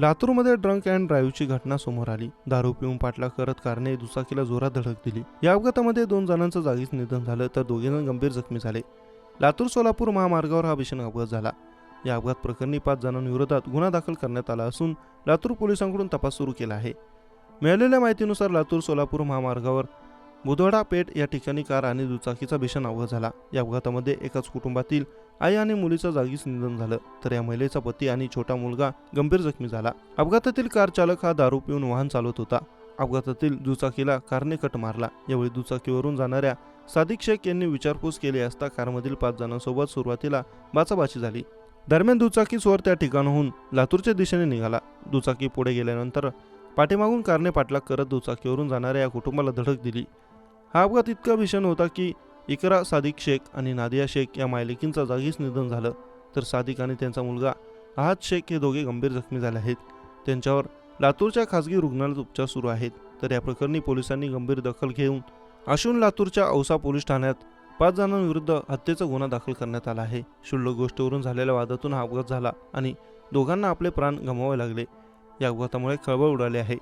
लातूरमध्ये drunk and ड्राईव्हची घटना समोर आली. दारू पिऊन पाठला करत कारने दुचाकीला जोरात धडक दिली. या अपघातामध्ये दोन जणांचं जागीच निधन झालं तर दोघे जण गंभीर जखमी झाले. लातूर सोलापूर महामार्गावर हा भीषण अपघात झाला. या अपघात प्रकरणी पाच जणांविरोधात गुन्हा दाखल करण्यात आला असून लातूर पोलिसांकडून तपास सुरू केला आहे. मिळालेल्या माहितीनुसार लातूर सोलापूर महामार्गावर बुधवाडा पेठ या ठिकाणी कार आणि दुचाकीचा भीषण अपघात झाला. या अपघातामध्ये एकाच कुटुंबातील आई आणि मुलीचं जागीच निधन झालं तर या महिलेचा पती आणि छोटा मुलगा गंभीर जखमी झाला. अपघातातील कार चालक हा दारू पिऊन वाहन चालवत होता. अपघातातील दुचाकीला कारने कट मारला. यावेळी दुचाकीवरून जाणाऱ्या सादिक शेख यांनी विचारपूस केली असता कारमधील पाच जणांसोबत सुरुवातीला बाचाबाची झाली. दरम्यान दुचाकी स्वर त्या ठिकाणाहून लातूरच्या दिशेने निघाला. दुचाकी पुढे गेल्यानंतर पाठीमागून कारने पाठलाग करत दुचाकीवरून जाणाऱ्या या कुटुंबाला धडक दिली. हा अपघात इतका भीषण होता की इकरा सादिक शेख आणि नादिया शेख या मायलेकींचा जागीच निधन झालं. तर सादिक आणि त्यांचा मुलगा आहाद शेख हे दोघे गंभीर जखमी झाले आहेत. त्यांच्यावर लातूरच्या खासगी रुग्णालयात उपचार सुरू आहेत. तर या प्रकरणी पोलिसांनी गंभीर दखल घेऊन आशून लातूरच्या औसा पोलीस ठाण्यात पाच जणांविरुद्ध हत्येचा गुन्हा दाखल करण्यात आला आहे. क्षुल्लक गोष्टीवरून झालेल्या वादातून हा अपघात झाला आणि दोघांना आपले प्राण गमवावे लागले. या अपघातामुळे खळबळ उडाली आहे.